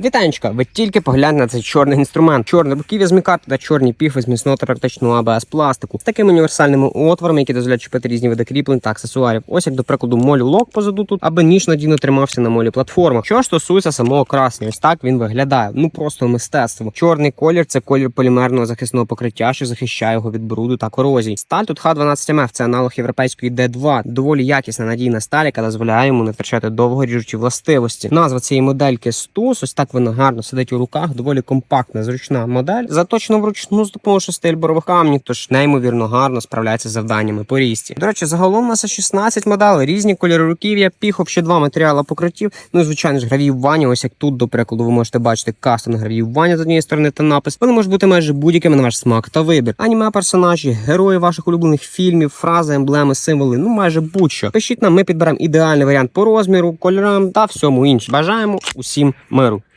Вітанечка, ви тільки погляньте на цей чорний інструмент. Чорне руків'я з мікарти та чорні піхви з міцного АБС пластику з такими універсальними отворами, які дозволяють чіпити різні види кріплень та аксесуарів. Ось як до прикладу молю лок позаду тут, аби ніж надійно тримався на молі платформах. Що ж стосується самого красення, ось так він виглядає. Ну просто мистецтво. Чорний колір це колір полімерного захисного покриття, що захищає його від бруду та корозії. Сталь тут Х12МФ, це аналог європейської D2. Доволі якісна надійна сталь, яка дозволяє йому не втрачати довго ріжучі властивості. Назва цієї модельки Стус. Ось так вона гарно сидить у руках. Доволі компактна, зручна модель. Заточена вручну з допомогою шести ельборових камнів, тож неймовірно гарно справляється з завданнями по рісті. До речі, загалом нас 16 моделей, різні кольори руків'я, піхоп, ще два матеріали покриттів. Ну і звичайно ж гравіювання. Ось як тут, до прикладу, ви можете бачити кастом гравіювання з однієї сторони та напис. Вони можуть бути майже будь-якими на ваш смак та вибір. Аніме персонажі, герої ваших улюблених фільмів, фрази, емблеми, символи. Ну майже будь-що. Пишіть нам, ми підберемо ідеальний варіант по розміру, кольорам та всьому іншому. Бажаємо усім миру.